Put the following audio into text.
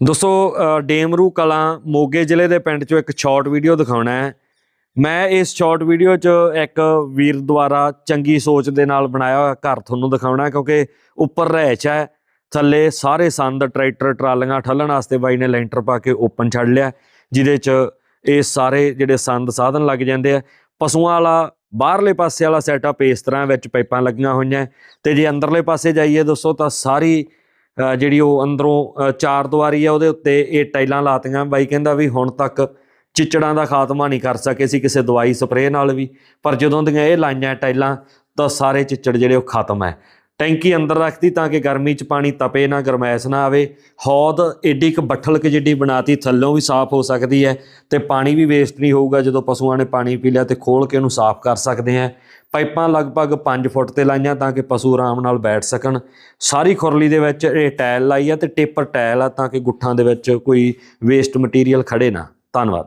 ਦੋਸਤੋ ਡੇਮਰੂ ਕਲਾਂ ਮੋਗੇ ਜ਼ਿਲ੍ਹੇ ਦੇ ਪਿੰਡ ਚੋਂ ਇੱਕ ਸ਼ਾਰਟ ਵੀਡੀਓ ਦਿਖਾਉਣਾ ਹੈ। ਮੈਂ ਇਸ ਸ਼ਾਰਟ ਵੀਡੀਓ 'ਚ ਇੱਕ ਵੀਰ ਦੁਆਰਾ ਚੰਗੀ ਸੋਚ ਦੇ ਨਾਲ ਬਣਾਇਆ ਹੋਇਆ ਘਰ ਤੁਹਾਨੂੰ ਦਿਖਾਉਣਾ ਕਿਉਂਕਿ ਉੱਪਰ ਰਹਿਚ ਹੈ। ਥੱਲੇ ਸਾਰੇ ਸੰਦ, ਟਰੈਕਟਰ, ਟਰਾਲੀਆਂ ਠੱਲਣ ਵਾਸਤੇ ਬਾਈ ਨੇ ਲੈਂਟਰ ਪਾ ਕੇ ਓਪਨ ਛੱਡ ਲਿਆ, ਜਿਹਦੇ 'ਚ ਇਹ ਸਾਰੇ ਜਿਹੜੇ ਸੰਦ ਸਾਧਨ ਲੱਗ ਜਾਂਦੇ ਆ। ਪਸ਼ੂਆਂ ਵਾਲਾ ਬਾਹਰਲੇ ਪਾਸੇ ਵਾਲਾ ਸੈਟਅਪ ਇਸ ਤਰ੍ਹਾਂ ਵਿੱਚ ਪਾਈਪਾਂ ਲੱਗੀਆਂ ਹੋਈਆਂ, ਤੇ ਜੇ ਅੰਦਰਲੇ ਪਾਸੇ ਜਾਈਏ ਦੋਸਤੋ, ਤਾਂ ਸਾਰੀ ਜਿਹੜੀ ਉਹ ਅੰਦਰੋਂ ਚਾਰ ਦੁਆਰੀ ਆ ਉਹਦੇ ਉੱਤੇ ਇਹ ਟਾਈਲਾਂ ਲਾਤੀਆਂ। ਬਾਈ ਕਹਿੰਦਾ ਵੀ ਹੁਣ ਤੱਕ ਚਿੱਚੜਾਂ ਦਾ ਖਾਤਮਾ ਨਹੀਂ ਕਰ ਸਕੇ ਸੀ ਕਿਸੇ ਦਵਾਈ ਸਪਰੇਅ ਨਾਲ ਵੀ। ਪਰ ਜਦੋਂ ਦੀਆਂ ਇਹ ਲਾਈਆਂ ਟਾਈਲਾਂ, ਤਾਂ ਸਾਰੇ ਚਿੱਚੜ ਜਿਹੜੇ ਉਹ ਖਤਮ ਹੈ ਟੈਂਕੀ ਅੰਦਰ ਰੱਖਦੀ ਤਾਂ ਕਿ ਗਰਮੀ 'ਚ ਪਾਣੀ ਤਪੇ ਨਾ, ਗਰਮੈਸ਼ ਨਾ ਆਵੇ। ਹੌਦ ਏਡੀ ਕ ਬੱਠਲ ਕਿ ਜਿੱਡੀ ਬਣਾਤੀ, ਥੱਲੋਂ ਵੀ ਸਾਫ਼ ਹੋ ਸਕਦੀ ਹੈ ਤੇ ਪਾਣੀ ਵੀ ਵੇਸਟ ਨਹੀਂ ਹੋਊਗਾ ਜਦੋਂ ਪਸ਼ੂਆਂ ਨੇ ਪਾਣੀ ਪੀ ਲਿਆ ਤੇ ਖੋਲ ਕੇ ਉਹਨੂੰ ਸਾਫ਼ ਕਰ ਸਕਦੇ ਆ ਪਾਈਪਾਂ ਲਗਭਗ 5 ਫੁੱਟ ਤੇ ਲਾਈਆਂ ਤਾਂ ਕਿ ਪਸ਼ੂ ਆਰਾਮ ਨਾਲ ਬੈਠ ਸਕਣ। ਸਾਰੀ ਖੁਰਲੀ ਦੇ ਵਿੱਚ ਇਹ ਟਾਇਲ ਲਾਈ ਆ ਤੇ ਟੇਪਰ ਟਾਇਲ ਆ ਤਾਂ ਕਿ ਗੁੱਠਾਂ ਦੇ ਵਿੱਚ ਕੋਈ ਵੇਸਟ ਮਟੀਰੀਅਲ ਖੜੇ ਨਾ। ਧੰਨਵਾਦ।